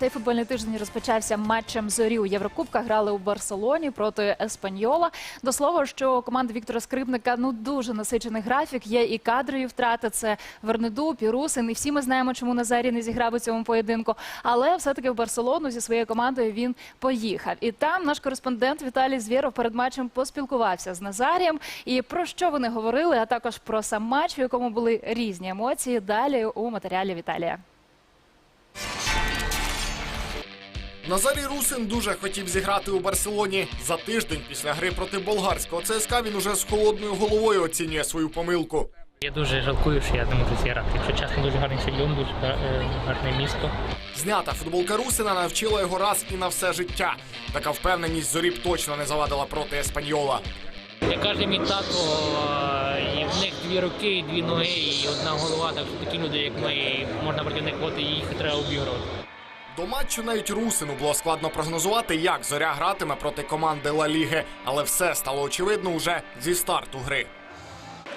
Цей футбольний тиждень розпочався матчем зорі у Єврокубках. Грали у Барселоні проти Еспаньола. До слова, що у команди Віктора Скрипника ну дуже насичений графік. Є і кадрові втрати. Це Вернеду, Пірусин. І всі ми знаємо, чому Назарій не зіграв у цьому поєдинку. Але все-таки в Барселону зі своєю командою він поїхав. І там наш кореспондент Віталій Звєров перед матчем поспілкувався з Назарієм. І про що вони говорили, а також про сам матч, в якому були різні емоції. Далі у матеріалі Віталія. Назарій Русин дуже хотів зіграти у Барселоні. За тиждень після гри проти болгарського ЦСКА він уже з холодною головою оцінює свою помилку. Я дуже жалкую, що я не можу зіграти. Якщо чесно, дуже гарний стадіон, дуже е, гарне місто. Знята футболка Русина навчила його раз і на все життя. Така впевненість зорі б точно не завадила проти Еспаньола. Я каже мій тато, і в них дві руки, і дві ноги, і одна голова. Так що такі люди, як ми, можна проти них бути, їх треба обігрувати. До матчу навіть Русину було складно прогнозувати, як зоря гратиме проти команди Ла Ліги, але все стало очевидно уже зі старту гри.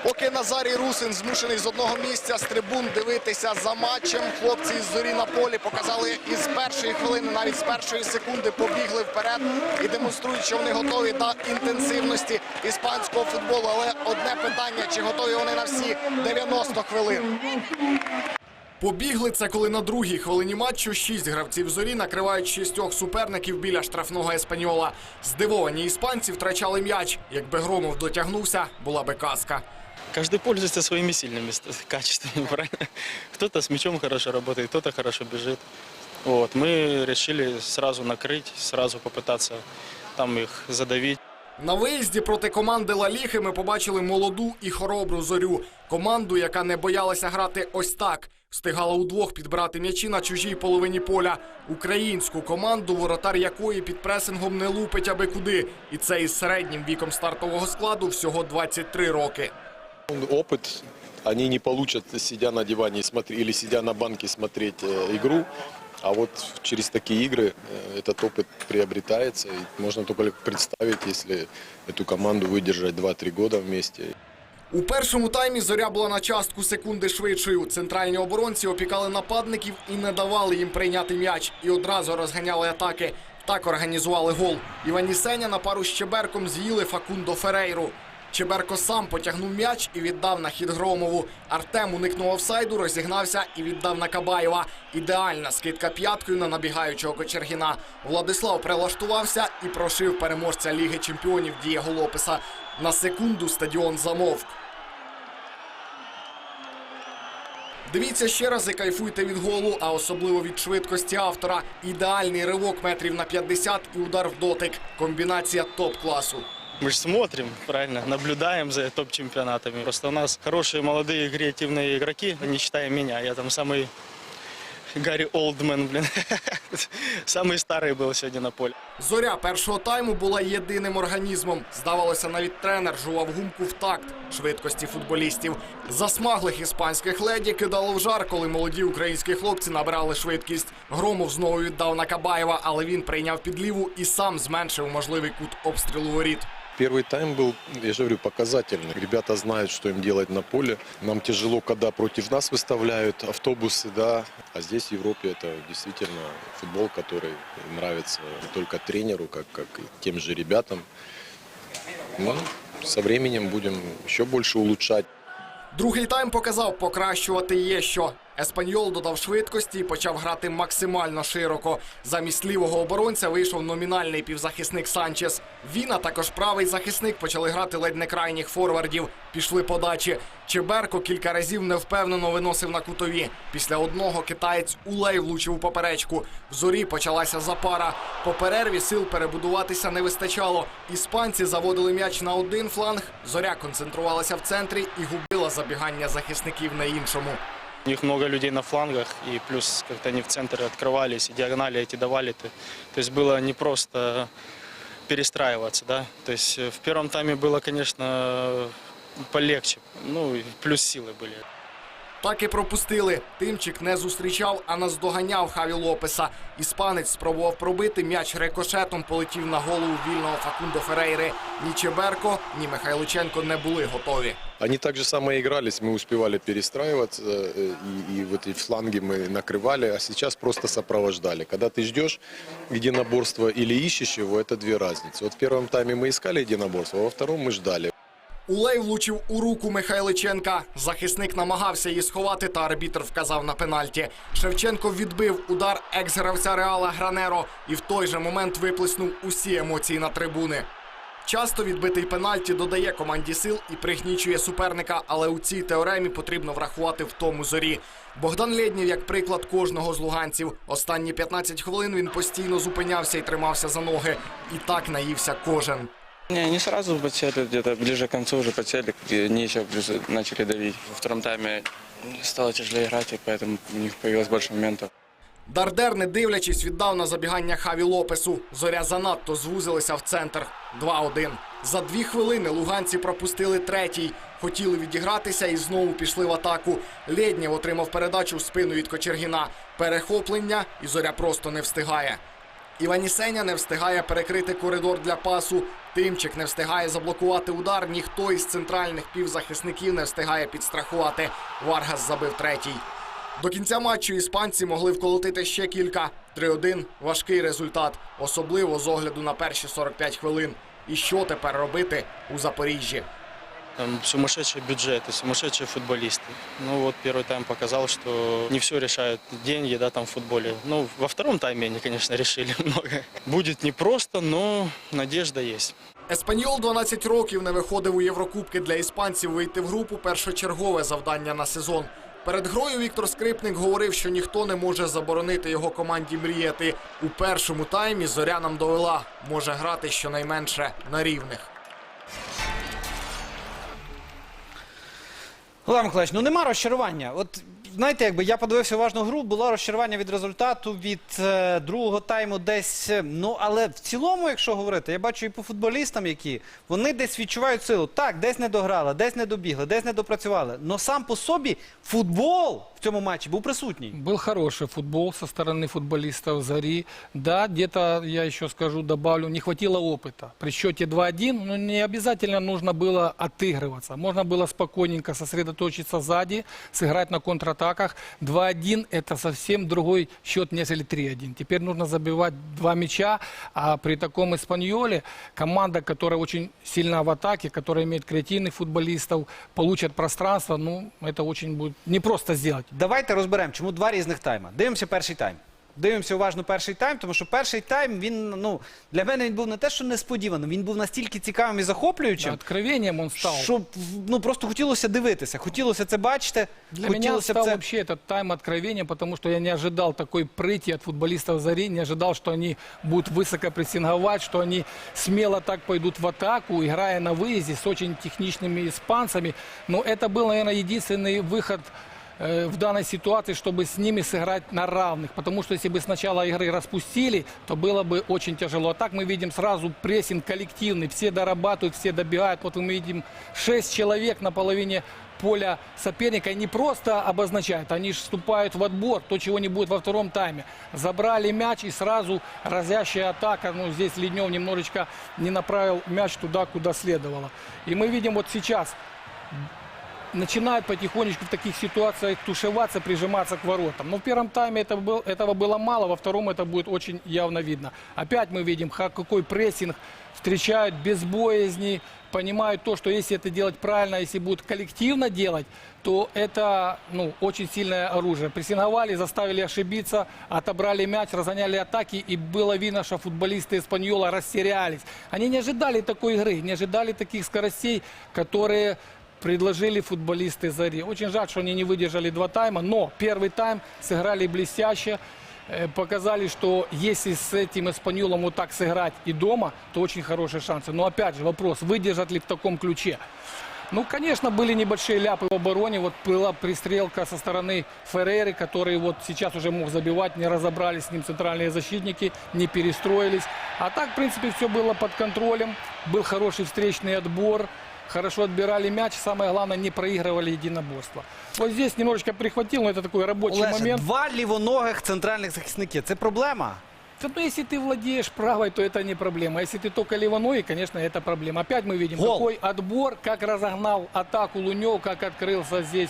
Поки Назарій Русин змушений з одного місця з трибун дивитися за матчем, хлопці із зорі на полі показали із першої хвилини, навіть з першої секунди, побігли вперед і демонструють, що вони готові до інтенсивності іспанського футболу. Але одне питання: чи готові вони на всі 90 хвилин? Побігли це, коли на другій хвилині матчу шість гравців зорі накривають шістьох суперників біля штрафного еспаньола. Здивовані іспанці втрачали м'яч. Якби Громов дотягнувся, була би казка. Каждый пользуется своими сильными ст- качествами, правильно? Кто-то с мячом хорошо работает, кто-то хорошо бежит. Вот, мы решили сразу накрыть, сразу попытаться там их задавить. На виїзді проти команди Ла Ліги ми побачили молоду і хоробру зорю. Команду, яка не боялася грати ось так. Встигала удвох підбирати м'ячі на чужій половині поля. Українську команду, воротар якої під пресингом не лупить аби куди. І це із середнім віком стартового складу всього 23 роки. опыт они не получат, сидя на диване смотри- или сидя на банке смотреть э, игру. А вот через такие игры э, этот опыт приобретается. И можно только представить, если эту команду выдержать 2-3 года вместе. У першому таймі зоря була на частку секунди швидшою. Центральні оборонці опікали нападників і не давали їм прийняти м'яч. І одразу розганяли атаки. Так організували гол. Івані Сеня на пару з Чеберком з'їли Факундо Ферейру. Чеберко сам потягнув м'яч і віддав на хід Громову. Артем уникнув офсайду, розігнався і віддав на Кабаєва. Ідеальна скидка п'яткою на набігаючого Кочергіна. Владислав прилаштувався і прошив переможця Ліги Чемпіонів Дієго Лопеса. На секунду стадіон замовк. Дивіться ще раз і кайфуйте від голу, а особливо від швидкості автора. Ідеальний ривок метрів на 50 і удар в дотик. Комбінація топ-класу. Мы же смотрим, правильно, наблюдаем за топ-чемпионатами. Просто у нас хорошие молодые креативные игроки, не считая меня. Я там самый Гарри Олдмен, блин. Самый старый был сегодня на поле. Зоря першого тайму була єдиним організмом. Здавалося, навіть тренер жував гумку в такт швидкості футболістів. Засмаглих іспанських леді кидало в жар, коли молоді українські хлопці набирали швидкість. Громов знову віддав на Кабаєва, але він прийняв підліву і сам зменшив можливий кут обстрілу воріт. Первый тайм был, я же говорю, показательный. Ребята знают, что им делать на поле. Нам тяжело, когда против нас выставляют автобусы, да. А здесь, в Европе, это действительно футбол, который нравится не только тренеру, как, как и тем же ребятам. Ну, со временем будем еще больше улучшать. Другий тайм показав, покращувати є що. Еспаньол додав швидкості і почав грати максимально широко. Замість лівого оборонця вийшов номінальний півзахисник Санчес. Він, а також правий захисник почали грати ледь не крайніх форвардів. Пішли подачі. Чеберко кілька разів невпевнено виносив на кутові. Після одного китаєць Улей влучив у поперечку. В зорі почалася запара. По перерві сил перебудуватися не вистачало. Іспанці заводили м'яч на один фланг. Зоря концентрувалася в центрі і губила забігання захисників на іншому. У них много людей на флангах, и плюс как-то они в центре открывались, и диагонали эти давали. То, то есть было не просто перестраиваться, да. То есть э, в первом тайме было, конечно, полегче. Ну, и плюс силы были. Так і пропустили. Тимчик не зустрічав, а наздоганяв Хаві Лопеса. Іспанець спробував пробити м'яч рикошетом, полетів на голову вільного Факундо Ферейри. Ні Чеберко, ні Михайличенко не були готові. Они так же само игрались, мы успевали перестраиваться, э, и, и вот эти фланги мы накрывали, а сейчас просто сопровождали. Когда ты ждешь единоборства или ищешь его, это две разницы. Вот в первом тайме мы искали единоборство, а во втором мы ждали. Улей влучив у руку Михайличенка. Захисник намагався її сховати, та арбітр вказав на пенальті. Шевченко відбив удар екс-гравця Реала Гранеро і в той же момент виплеснув усі емоції на трибуни. Часто відбитий пенальті додає команді сил і пригнічує суперника, але у цій теоремі потрібно врахувати в тому зорі. Богдан Лєднєв, як приклад кожного з луганців. Останні 15 хвилин він постійно зупинявся і тримався за ноги. І так наївся кожен. Не, не сразу подсели, где-то ближе к концу уже подсели, и они еще плюс начали давить. Во втором тайме стало тяжелее играть, и поэтому у них появилось больше моментов. Дардер, не дивлячись, віддав на забігання Хаві Лопесу. Зоря занадто звузилися в центр. 2-1. За дві хвилини луганці пропустили третій. Хотіли відігратися і знову пішли в атаку. Лєднєв отримав передачу в спину від Кочергіна. Перехоплення, і зоря просто не встигає. Іванісеня не встигає перекрити коридор для пасу. Тимчик не встигає заблокувати удар. Ніхто із центральних півзахисників не встигає підстрахувати. Варгас забив третій. До кінця матчу іспанці могли вколотити ще кілька. 3-1 – важкий результат, особливо з огляду на перші 45 хвилин. І що тепер робити у Запоріжжі? Там сумасшедшие бюджеты, сумасшедшие футболисты. Ну вот первый тайм показал, что не все решают деньги, да, там в футболе. Ну, во втором тайме они, конечно, решили много. Будет непросто, но надежда есть. Еспаньол 12 років не виходив у Єврокубки для іспанців вийти в групу першочергове завдання на сезон. Перед грою Віктор Скрипник говорив, що ніхто не може заборонити його команді мріяти. У першому таймі зоря нам довела, може грати щонайменше на рівних. Олег Миколаївич, ну нема розчарування. От знаєте, якби я подивився уважно гру, було розчарування від результату від е, другого тайму десь. е, Ну але в цілому, якщо говорити, я бачу і по футболістам, які вони десь відчувають силу. Так, десь не дограли, десь не добігли, десь не допрацювали. Но сам по собі футбол в цьому матчі був присутній. Был хороший футбол со стороны футболистов «Зари». Да, где-то, я еще скажу, добавлю, не хватило опыта. При счете 2-1 ну, не обязательно нужно было отыгрываться. Можно было спокойненько сосредоточиться сзади, сыграть на контратаках. 2-1 – это совсем другой счет, нежели 3-1. Теперь нужно забивать два мяча, а при таком «Испаньоле» команда, которая очень сильна в атаке, которая имеет креативных футболистов, получат пространство, ну, это очень будет непросто сделать. Давайте розберемо, чому два різних тайма. Дивимося перший тайм. Дивимося уважно перший тайм, тому що перший тайм він ну для мене він був не те, що несподіваним, він був настільки цікавим і захоплюючим. Откровением он стал. Щоб ну просто хотілося дивитися, хотілося це бачити. Для меня хотілося стал б це вообще этот тайм откровением, потому что я не ожидал такой прыти от футболистов «Зари», не ожидал, что они будут высоко прессинговать, что они смело так пойдут в атаку, играя на выезде с очень техничными испанцами. Но это был, наверное, единственный выход э, в данной ситуации, чтобы с ними сыграть на равных. Потому что если бы с начала игры распустили, то было бы очень тяжело. А так мы видим сразу прессинг коллективный. Все дорабатывают, все добегают. Вот мы видим 6 человек на половине поля соперника и не просто обозначают, они же вступают в отбор, то, чего не будет во втором тайме. Забрали мяч и сразу разящая атака, ну, здесь Леднев немножечко не направил мяч туда, куда следовало. И мы видим вот сейчас, начинают потихонечку в таких ситуациях тушеваться, прижиматься к воротам. Но в первом тайме это был, этого было мало, во втором это будет очень явно видно. Опять мы видим, ха- какой прессинг встречают без боязни, понимают то, что если это делать правильно, если будут коллективно делать, то это ну, очень сильное оружие. Прессинговали, заставили ошибиться, отобрали мяч, разгоняли атаки, и было видно, что футболисты Испаньола растерялись. Они не ожидали такой игры, не ожидали таких скоростей, которые предложили футболисты Зари. Очень жаль, что они не выдержали два тайма, но первый тайм сыграли блестяще. э, Показали, что если с этим Испаньолом вот так сыграть и дома, то очень хорошие шансы. Но опять же вопрос, выдержат ли в таком ключе. Ну, конечно, были небольшие ляпы в обороне. Вот была пристрелка со стороны Ферреры, который вот сейчас уже мог забивать. Не разобрались с ним центральные защитники, не перестроились. А так, в принципе, все было под контролем. Был хороший встречный отбор. Хорошо отбирали мяч, самое главное, не проигрывали единоборство. Вот здесь немножечко прихватил, но это такой рабочий Олеже, момент. два лівоногих центральних захисники. Це проблема. Ну, если ты владеешь правой, то это не проблема. Если ты только левоной, конечно, это проблема. Опять мы видим Гол. какой отбор, как разогнал атаку Лунев, как открылся здесь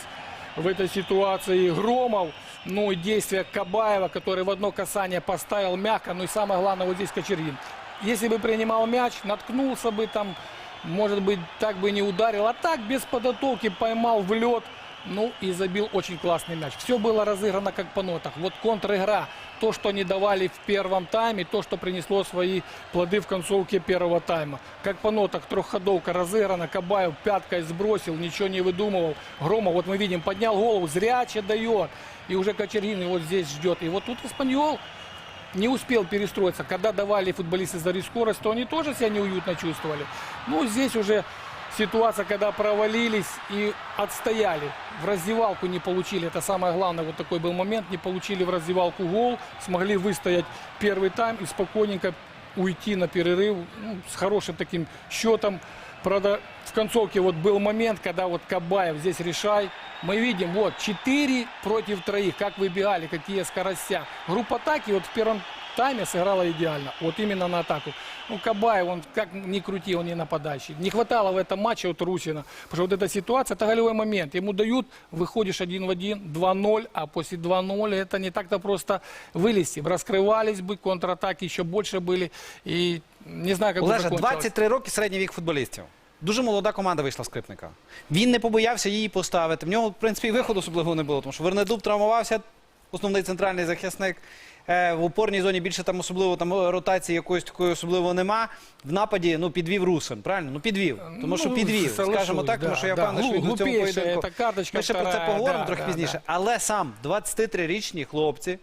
в этой ситуации Громов. Ну и действия Кабаева, который в одно касание поставил мягко. Ну и самое главное, вот здесь Кочергин. Если бы принимал мяч, наткнулся бы там, может быть, так бы не ударил. А так без подготовки поймал в лед. Ну и забил очень классный мяч. Все было разыграно как по нотах. Вот контр-игра. То, что они давали в первом тайме, то, что принесло свои плоды в концовке первого тайма. Как по нотах трехходовка разыграна. Кабаев пяткой сбросил, ничего не выдумывал. Грома, вот мы видим, поднял голову, зряче дает. И уже Кочергин его здесь ждет. И вот тут Испаньол не успел перестроиться. Когда давали футболисты за скорость, то они тоже себя неуютно чувствовали. Ну, здесь уже ситуация, когда провалились и отстояли. В раздевалку не получили. Это самое главное. Вот такой был момент. Не получили в раздевалку гол. Смогли выстоять первый тайм и спокойненько уйти на перерыв ну, с хорошим таким счетом. Правда, в концовке вот был момент, когда вот Кабаев здесь решай. Мы видим, вот, 4 против троих, как выбегали, какие скоростя. Группа атаки вот в первом тайме сыграла идеально. Вот именно на атаку. Ну, Кабаев, он как ни крути, он не нападающий. Не хватало в этом матче от Русина. Потому что вот эта ситуация, это голевой момент. Ему дают, выходишь один в один, 2-0, а после 2-0 это не так-то просто вылезти. Раскрывались бы, контратаки еще больше были. И не знаю, как бы Олеже, закончилось. 23 роки середній вік футболістів. Дуже молода команда вийшла скрипника. Він не побоявся її поставити. В нього, в принципі, і виходу особливого не було, тому що Вернедуб травмувався, основний центральний захисник. Е, В опорній зоні більше там особливо там ротації якоїсь такої особливо нема. В нападі ну підвів Русин, правильно? Ну підвів. Тому що Ну, підвів, скажімо так, тому що я да. впевнений, що він у цьому поєдинку. Ми ще про це поговоримо да, трохи да, пізніше. да. Але сам 23-річні хлопці,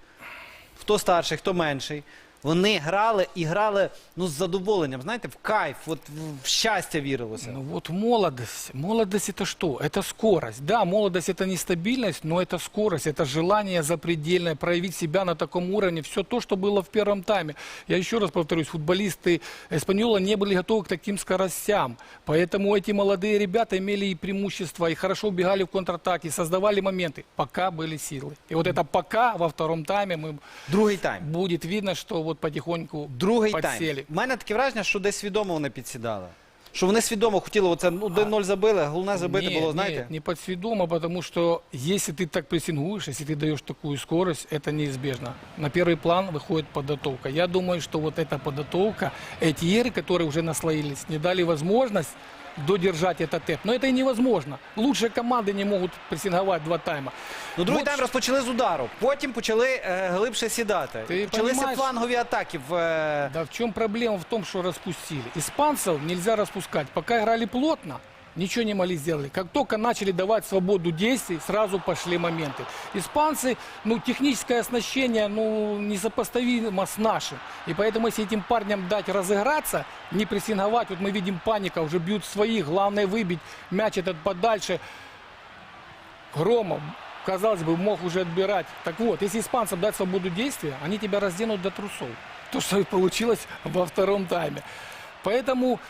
хто старший, хто менший. Вони грали і грали ну з задоволенням, знаєте, в кайф, от в- в щастя вірилося. Ну вот молодость. Молодость это что? Это скорость. Да, молодость это нестабильность, но это скорость, это желание запредельное, проявить себя на таком уровне. Все то, что было в первом тайме. Я еще раз повторюсь, футболисты Эспаньола не были готовы к таким скоростям. Поэтому эти молодые ребята имели и преимущество, и хорошо убегали в контратаке, создавали моменты, пока были силы. И вот это пока во втором тайме мы Другий тайм. будет видно, что вот потихоньку Другий подсели. тайм. У мене таке враження, що десь свідомо вони підсідали. Що вони свідомо хотіли оце ну, 1-0 забили, головне забити Нет, було, знаєте? нет, не подсведомо, потому что если ты так прессингуешь, если ты даешь такую скорость, это неизбежно. На первый план выходит подготовка. Я думаю, что вот эта подготовка, эти игры, которые уже наслоились, не дали возможность додержать этот темп. Но это и невозможно. Лучшие команды не могут прессинговать два тайма. Ну, другий Вот тайм розпочали з удару, потім почали е, глибше сідати. Ти Почалися понімаєш? флангові атаки в. е, Да в чем проблема в том, что распустили? Испанцев нельзя распускать. Пока играли плотно, ничего не могли сделать. Как только начали давать свободу действий, сразу пошли моменты. Испанцы, ну, техническое оснащение, ну, несопоставимо с нашим. И поэтому, если этим парням дать разыграться, не прессинговать, вот мы видим паника, уже бьют своих, главное выбить мяч этот подальше. Громов, казалось бы, мог уже отбирать. Так вот, если испанцам дать свободу действия, они тебя разденут до трусов. То, что и получилось во втором тайме. Поэтому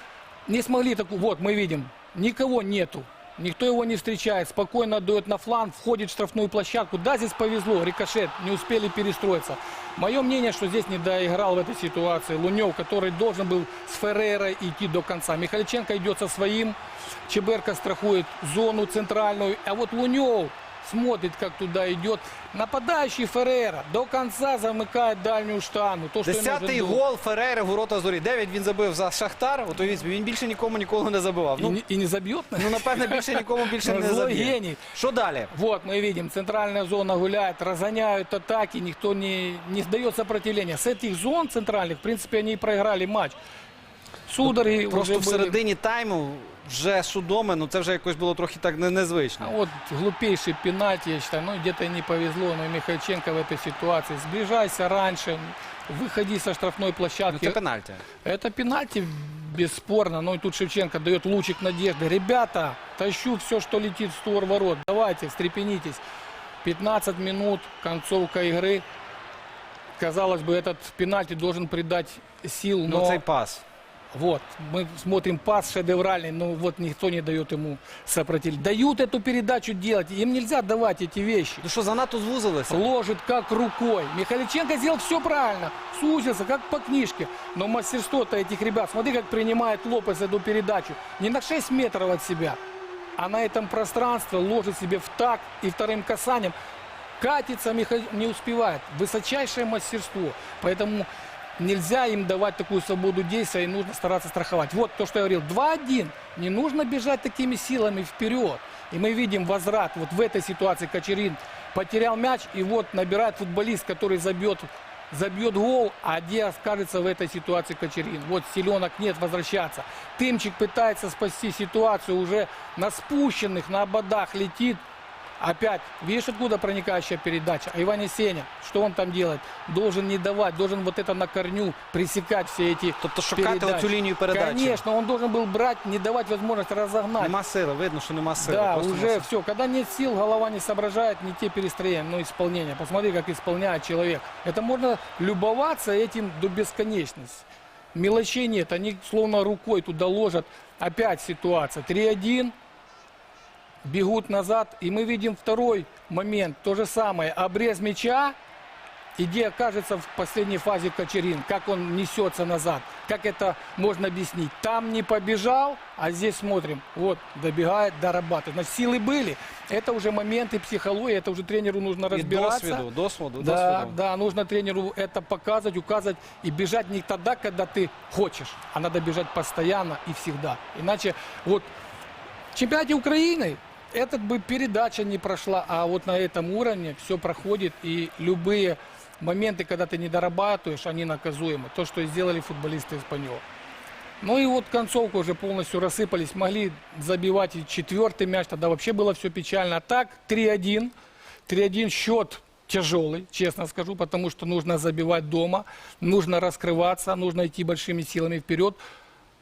не смогли такую... Вот, мы видим, никого нету. Никто его не встречает, спокойно отдает на фланг, входит в штрафную площадку. Да, здесь повезло, рикошет, не успели перестроиться. Мое мнение, что здесь не доиграл в этой ситуации Лунев, который должен был с Феррерой идти до конца. Михальченко идет со своим, Чеберка страхует зону центральную, а вот Лунев смотрит, как туда идет. Нападающий Феррера до конца замыкает дальнюю штангу. То, что и Десятий нужен был. гол Феррери в ворота зорі. Дев'ять він забив за Шахтар. От уявіть собі, він більше нікому ніколи не забивав. И, Ну, не, и не забьет? ну напевне, більше нікому більше не Злой заб'є. гений. Що далі? Вот мы видим, центральная зона гуляет, разгоняют атаки, никто не, не сдает сопротивления. С этих зон центральных, в принципе, они и проиграли матч. Судороги Просто уже в были. середині тайму вже судоми, ну це вже якось було трохи так не- А незвично. вот глупейший пенальти, я считаю, ну где-то и не повезло, но и Михайченко в этой ситуации. Сближайся раньше, выходи со штрафной Ну площадки. це пенальті. Это пенальти, бесспорно. Ну и тут Шевченко дает лучик надежды. Ребята, тащу все, что летит в створ ворот. Давайте, встрепенитесь. 15 минут, концовка игры. Казалось бы, этот пенальти должен придать сил, Ну но цей пас. Вот, мы смотрим пас шедевральный, но вот никто не дает ему сопротивление. Дают эту передачу делать, им нельзя давать эти вещи. Ну що, занадто звузилися? Ложит как рукой. Михаличенко сделал все правильно. Сузился, как по книжке. Но мастерство-то этих ребят. Смотри, как принимает Лопес эту передачу. Не на 6 метров от себя, а на этом пространстве ложит себе в так и вторым касанием. Катится, Миха... не успевает. Высочайшее мастерство. Поэтому нельзя им давать такую свободу действия и нужно стараться страховать. Вот то, что я говорил. 2-1. Не нужно бежать такими силами вперед. И мы видим возврат. Вот в этой ситуации Кочерин потерял мяч и вот набирает футболист, который забьет забьет гол, а где окажется в этой ситуации Кочерин. Вот силенок нет возвращаться. Тымчик пытается спасти ситуацию уже на спущенных, на ободах летит. Опять, видишь, откуда проникающая передача? А Иван Сеня, что он там делает? Должен не давать, должен вот это на корню пресекать все эти Тобто шукати передачи. оцю лінію передачі. Конечно, он должен был брать, не давать возможность разогнать. Нема сили, видно, що нема сили. Да, просто уже нема все. Когда нет сил, голова не соображает, не те перестроения, но исполнение. Посмотри, как исполняет человек. Это можно любоваться этим до бесконечности. Мелочей нет, они словно рукой туда ложат. Опять ситуация. 3-1, бегут назад, и мы видим второй момент. То же самое. Обрез мяча, и где окажется в последней фазе Кочерин, как он несется назад, как это можно объяснить. Там не побежал, а здесь смотрим, вот, добегает, дорабатывает. Значит, силы были. Это уже моменты психологии, это уже тренеру нужно І разбираться. досвіду, досвіду, Да, досвіду. да, нужно тренеру это показывать, указывать и бежать не тогда, когда ты хочешь, а надо бежать постоянно и всегда. Иначе вот в чемпионате Украины этот бы передача не прошла, а вот на этом уровне все проходит и любые моменты, когда ты не дорабатываешь, они наказуемы. То, что сделали футболисты Испаньола. Ну и вот концовка уже полностью рассыпались. Могли забивать и четвертый мяч, тогда вообще было все печально. А так 3-1. 3-1 счет тяжелый, честно скажу, потому что нужно забивать дома, нужно раскрываться, нужно идти большими силами вперед.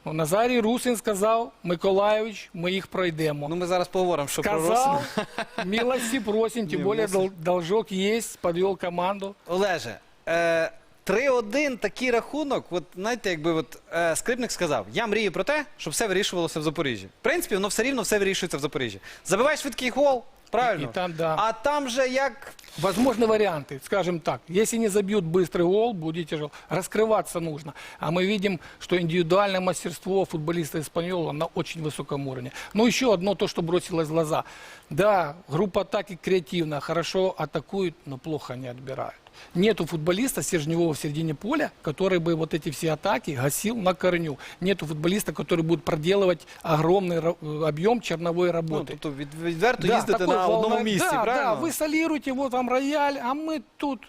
Но Назарій Русин сказав, Миколаївич, ми їх пройдемо. Ну ми зараз поговоримо, що про сказал, Росію. милости просим, Не, более дол- должок есть, подвел команду. Олеже, е, 3-1 такий рахунок. От знаєте, якби от, е, скрипник сказав: я мрію про те, щоб все вирішувалося в Запоріжжі. В принципі, воно все рівно все вирішується в Запоріжжі. Забиваєш швидкий гол, правильно? І- і там, да. А там же як Возможны варианты, скажем так. Если не забьют быстрый гол, будет тяжело. Раскрываться нужно. А мы видим, что индивидуальное мастерство футболиста Испаньола на очень высоком уровне. Но еще одно то, что бросилось в глаза. Да, группа атаки креативная, хорошо атакует, но плохо они отбирают. Нету футболиста стержневого в середине поля, который бы вот эти все атаки гасил на корню. Нету футболиста, который будет проделывать огромный ра- э, объем черновой ну, работы. тобто від, відверто Да, їздити такой на одному волна- місці, да, правильно? Да, вы солируете, вот там рояль, а мы тут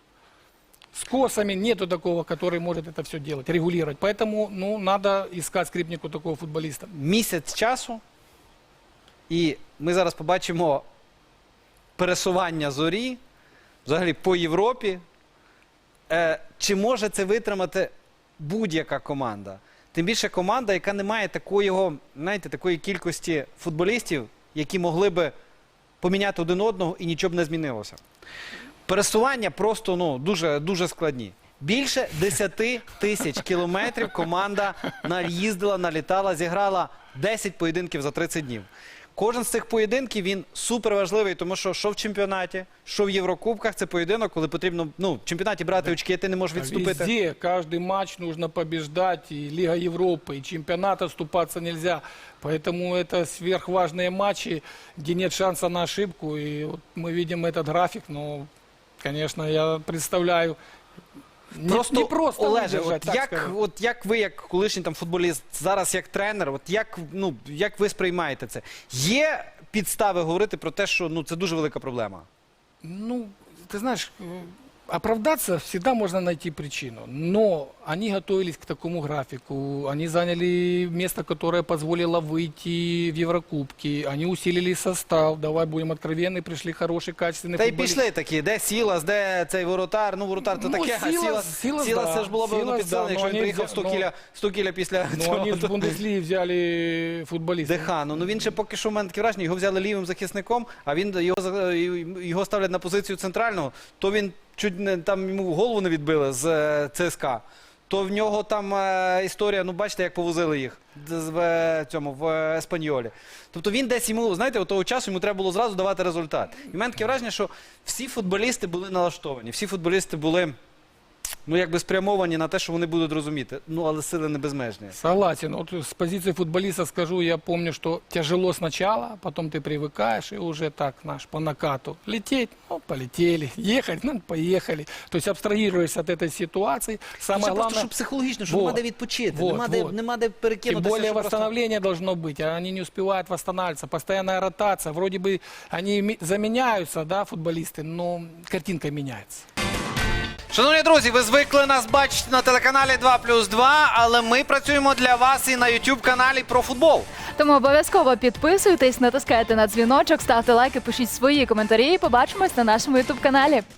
с косами. Нету такого, который может это все делать, регулировать. Поэтому, ну, надо искать скрипнику такого футболиста. Місяць часу, і ми зараз побачимо пересування зорі взагалі по Європі. Е, чи може це витримати будь-яка команда? Тим більше команда, яка не має такої, знаєте, такої кількості футболістів, які могли би поміняти один одного і нічого не змінилося. Пересування просто ну, дуже, дуже складні. Більше 10 тисяч кілометрів команда наїздила, налітала, зіграла 10 поєдинків за 30 днів. Кожен з цих поєдинків він супер важливий, тому що що в чемпіонаті, що в Єврокубках, це поєдинок, коли потрібно ну, в чемпіонаті брати очки, ти не можеш відступити. Везде, каждый матч нужно побеждать. И Лига Европы, и чемпионат отступаться нельзя. Поэтому это сверхважные матчи, где нет шанса на ошибку. И вот мы видим этот график. Но, конечно, я представляю, не, Просто, не просто Олеже, выдержать, от так як, скажем. от як ви, як колишній там футболіст, зараз як тренер, от як, ну, як ви сприймаєте це? Є підстави говорити про те, що ну, це дуже велика проблема? Ну, ты знаешь, э, оправдаться всегда можно найти причину. Но они готовились к такому графику. Они заняли место, которое позволило выйти в Еврокубки. Они усилили состав. Давай будем откровенны, пришли хорошие, качественные Та й футболисты. пішли такі, де Сілас, де цей воротар, ну воротар то Ну, таке, а Сілас- Сілас, Сілас, Сілас да. це ж було б ну, Сілас, підсилено, да, якщо ну, він вони приїхав взя- 100 ну, кіля, 100 кіля після Но цього. они с Бундеслиги взяли футболиста. Дехану. Ну він ще поки що в мене таке враження, його взяли лівим захисником, а він його, за- його ставлять на позицію центрального, то він чуть не там йому голову не відбили з е, ЦСКА. то в нього там е, історія, ну бачите, як повозили їх в е, цьому в е, Еспаньолі. Тобто він десь йому, знаєте, от того часу йому треба було зразу давати результат. І в мене таке враження, що всі футболісти були налаштовані, всі футболісти були ну, якби спрямовані на те, що вони будуть розуміти. Ну, але сили не безмежні. Согласен. Вот с позиции футболиста скажу, я помню, что тяжело сначала, потом ты привыкаешь и уже так, наш, по накату. Лететь, ну, полетели. Ехать, ну, поехали. То есть абстрагируясь от этой ситуации. Самое Це просто главное, що психологічно, що Вот. нема де відпочити, Вот, нема, де, вот. нема де тем перекинутися. более що просто- восстановление должно быть, а они не успевают восстанавливаться. Постоянная ротация. Вроде бы они ми- заменяются, да, футболисты, но картинка меняется. Шановні друзі, ви звикли нас бачити на телеканалі 2 плюс 2, але ми працюємо для вас і на YouTube каналі про футбол. Тому обов'язково підписуйтесь, натискайте на дзвіночок, ставте лайки, пишіть свої коментарі. і Побачимось на нашому ютуб каналі.